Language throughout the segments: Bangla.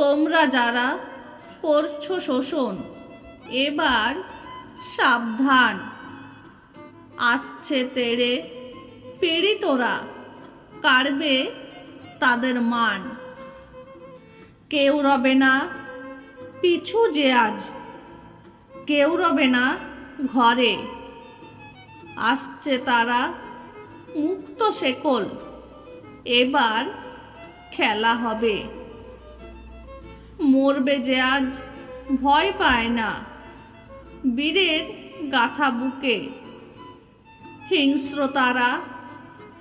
তোমরা যারা করছ শোষণ, এবার সাবধান। আসছে তেড়ে পীড়িতরা, কাড়বে তাদের মান। কেউ রবে না পিছু যে আজ, কেউ রবে না ঘরে। আসছে তারা মুক্ত শেকল, এবার খেলা হবে। মরবে যে আজ, ভয় পায় না। বীরের গাথা বুকে। হিংস্র তারা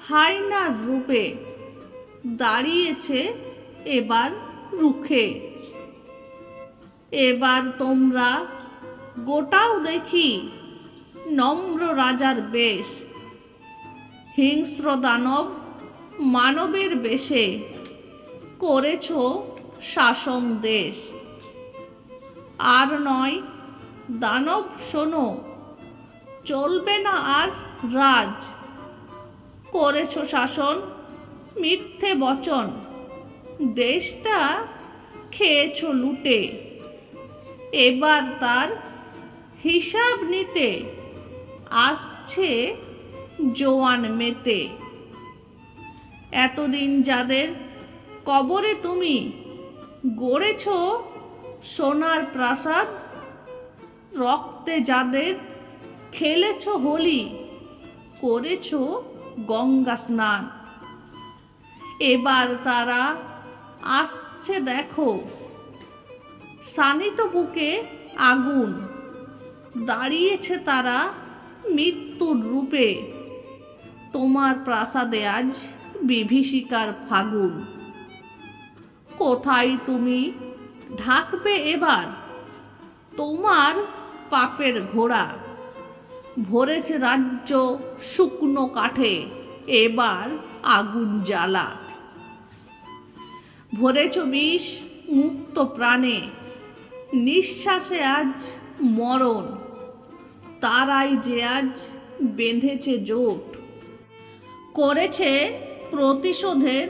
হায়নার রূপে, দাঁড়িয়েছে এবার রুখে। এবার তোমরা গোটাও দেখি নম্র রাজার বেশ। হিংস্র দানব মানবের বেশে। করেছ শাসন দেশ। আর নয়, দানব শোনো, চলবে না আর রাজ। করেছ শাসন, মিথ্যে বচন, দেশটা খেয়েছ লুটে। এবার তার হিসাব নিতে আসছে জোয়ান মেতে। এতদিন যাদের কবরে তুমি গড়েছ সোনার প্রাসাদ, রক্তে যাদের খেলেছ হোলি, করেছ গঙ্গা স্নান। এবার তারা আসছে দেখো সানিত বুকে আগুন, দাঁড়িয়েছে তারা মৃত্যুর রূপে। তোমার প্রাসাদে আজ বিভীষিকার ফাগুন। কোথায় তুমি? ঢাকবে এবার তোমার পাপের ঘোড়া। ভরেছে রাজ্য শুকনো কাঠে, এবার আগুন জ্বালা। ভরেছ বিষ মুক্ত প্রাণে, নিঃশ্বাসে আজ মরণ। তারাই যে আজ বেঁধেছে জোট। করেছে প্রতিশোধের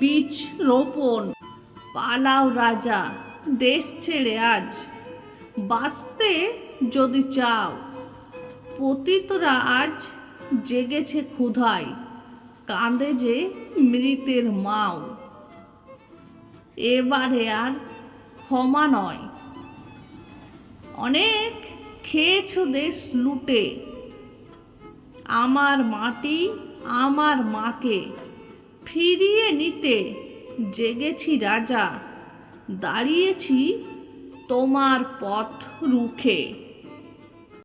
বীজ রোপণ। পালাও রাজা, দেশ ছেড়ে আজ। বাঁচতে যদি চাও, পতিতরা আজ জেগেছে ক্ষুধায়, কাঁদে যে মৃতের মাও। এবারে আর ক্ষমা নয়। অনেক খেয়েছ দেশ লুটে, আমার মাটি আমার মাকে ফিরিয়ে নিতে জেগেছি রাজা দাঁড়িয়েছি তোমার পথ রুখে।